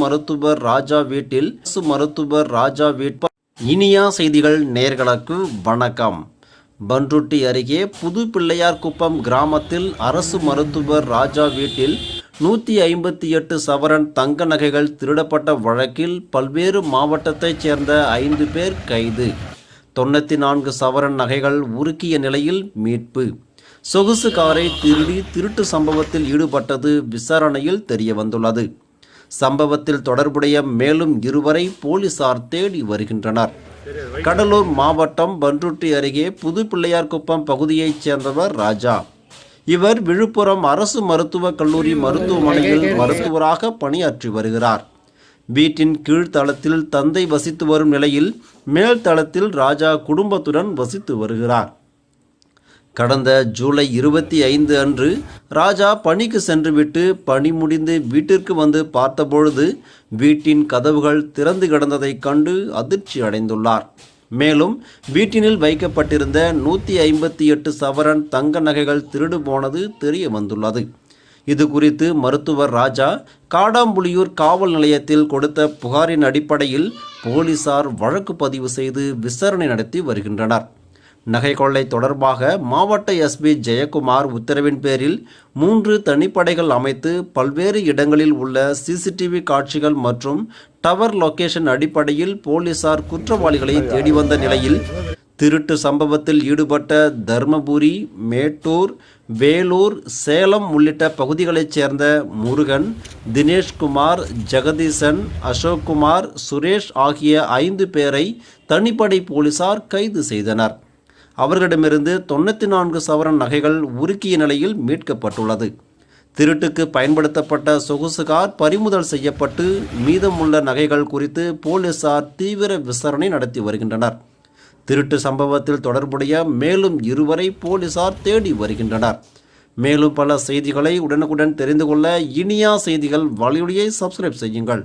மருத்துவர் ராஜா வீட்டில் அரசு மருத்துவர் ராஜா வீட்ப இனியா செய்திகள் நேர்களுக்கு வணக்கம். பன்ருட்டி அருகே புது பிள்ளையார்குப்பம் கிராமத்தில் அரசு மருத்துவர் ராஜா வீட்டில் நூற்றி ஐம்பத்தி எட்டு சவரன் தங்க நகைகள் திருடப்பட்ட வழக்கில் பல்வேறு மாவட்டத்தைச் சேர்ந்த ஐந்து பேர் கைது. தொண்ணூற்றி நான்கு சவரன் நகைகள் உருக்கிய நிலையில் மீட்பு. சொகுசு காரை திருடி திருட்டு சம்பவத்தில் ஈடுபட்டது விசாரணையில் தெரிய வந்துள்ளது சம்பவத்தில் தொடர்புடைய மேலும் இருவரை போலீசார் தேடி வருகின்றனர். கடலூர் மாவட்டம் பன்ருட்டி அருகே புதுப்பிள்ளையார்குப்பம் பகுதியைச் சேர்ந்தவர் ராஜா. இவர் விழுப்புரம் அரசு மருத்துவக் கல்லூரி மருத்துவமனையில் மருத்துவராக பணியாற்றி வருகிறார். வீட்டின் கீழ்த்தளத்தில் தந்தை வசித்து வரும் நிலையில் மேல் தளத்தில் ராஜா குடும்பத்துடன் வசித்து வருகிறார். கடந்த ஜூலை இருபத்தி ஐந்து அன்று ராஜா பணிக்கு சென்றுவிட்டு பணி முடிந்து வீட்டிற்கு வந்து பார்த்தபொழுது வீட்டின் கதவுகள் திறந்து கிடந்ததைக் கண்டு அதிர்ச்சி அடைந்துள்ளார். மேலும் வீட்டினில் வைக்கப்பட்டிருந்த நூற்றி ஐம்பத்தி எட்டு சவரன் தங்க நகைகள் திருடு போனது தெரிய வந்துள்ளது. இது குறித்து மருத்துவர் ராஜா காடாம்புலியூர் காவல் நிலையத்தில் கொடுத்த புகாரின் அடிப்படையில் போலீசார் வழக்கு பதிவு செய்து விசாரணை நடத்தி வருகின்றனர். நகை கொள்ளை தொடர்பாக மாவட்ட எஸ்பி ஜெயக்குமார் உத்தரவின் பேரில் மூன்று தனிப்படைகள் அமைத்து பல்வேறு இடங்களில் உள்ள சிசிடிவி காட்சிகள் மற்றும் டவர் லொகேஷன் அடிப்படையில் போலீசார் குற்றவாளிகளை தேடி வந்த நிலையில் திருட்டு சம்பவத்தில் ஈடுபட்ட தர்மபுரி மேட்டூர் வேலூர் சேலம் உள்ளிட்ட பகுதிகளைச் சேர்ந்த முருகன் தினேஷ்குமார் ஜெகதீசன் அசோக்குமார் சுரேஷ் ஆகிய ஐந்து பேரை தனிப்படை போலீசார் கைது செய்தனர். அவர்களிடமிருந்து தொண்ணூற்றி நான்கு சவரன் நகைகள் உருக்கிய நிலையில் மீட்கப்பட்டுள்ளது. திருட்டுக்கு பயன்படுத்தப்பட்ட சொகுசு கார் பறிமுதல் செய்யப்பட்டு மீதமுள்ள நகைகள் குறித்து போலீசார் தீவிர விசாரணை நடத்தி வருகின்றனர். திருட்டு சம்பவத்தில் தொடர்புடைய மேலும் இருவரை போலீசார் தேடி வருகின்றனர். மேலும் பல செய்திகளை உடனுக்குடன் தெரிந்து கொள்ள இனியா செய்திகள் வலையொலியை சப்ஸ்கிரைப் செய்யுங்கள்.